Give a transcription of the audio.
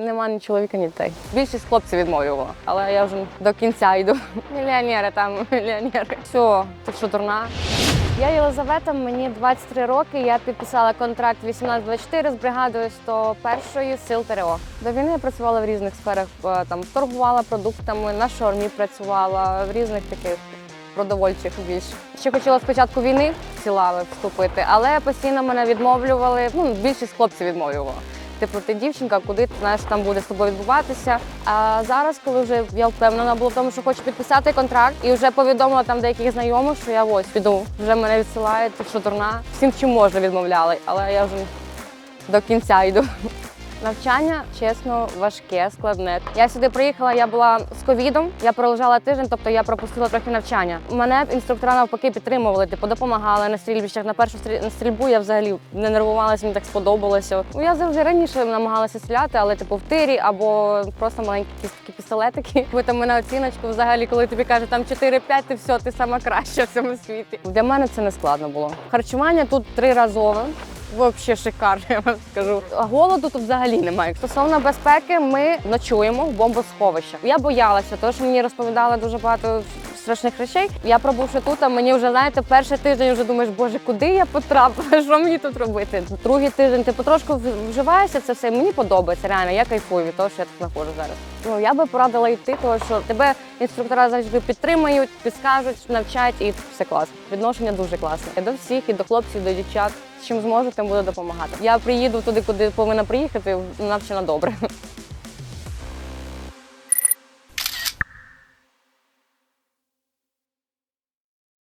Нема ні чоловіка, ні дітей. Більшість хлопців відмовлювала, але я вже до кінця йду. Мільйонери там, мільйонери. Все, ти що дурна? Я Єлизавета, мені 23 роки. Я підписала контракт 18-24 з бригадою 101 сил ТРО. До війни я працювала в різних сферах. е, Там торгувала продуктами, на шормі працювала в різних таких продовольчих більш. Ще хотіла спочатку війни в ці лави вступити, але постійно мене відмовлювали. Ну, більшість хлопців відмовлювала. Ти дівчинка, куди ти знаєш, там буде з тобою відбуватися. А зараз, коли вже я впевнена була в тому, що хочу підписати контракт, і вже повідомила там деяких знайомих, що я ось піду. Вже мене відсилають, що дурна. Всім чим можна відмовляли, але я вже до кінця йду. Навчання, чесно, важке, складне. Я сюди приїхала, я була з ковідом, я пролежала тиждень, тобто я пропустила трохи навчання. Мене інструктора навпаки підтримували, типу допомагали на стрільбищах. На першу стрі- стрільбу я взагалі не нервувалася, мені так сподобалося. Ну, я завжди раніше намагалася стріляти, але типу в тирі або просто маленькі такі пістолетики. Ви там мене оціночку взагалі, коли тобі кажуть там 4-5, ти все, ти сама краща в цьому світі. Для мене це не складно було. Харчування тут триразове. Взагалі шикарно, я вам скажу. Голоду тут взагалі немає. Стосовно безпеки, ми ночуємо в бомбосховищах. Я боялася, тому що мені розповідали дуже багато страшних речей. Я пробувши тут, а мені вже знаєте, перший тиждень вже думаєш, боже, куди я потрапила? Що мені тут робити? Другий тиждень ти потрошку вживаєшся це все. Мені подобається реально. Я кайфую від того, що я тут знаходжу зараз. Ну я би порадила йти, тому що тебе інструктора завжди підтримують, підскажуть, навчать і все класно. Відношення дуже класне. До всіх, і до хлопців, і до дівчат. Чим зможу, тим буду допомагати. Я приїду туди, куди повинна приїхати, навчена добре.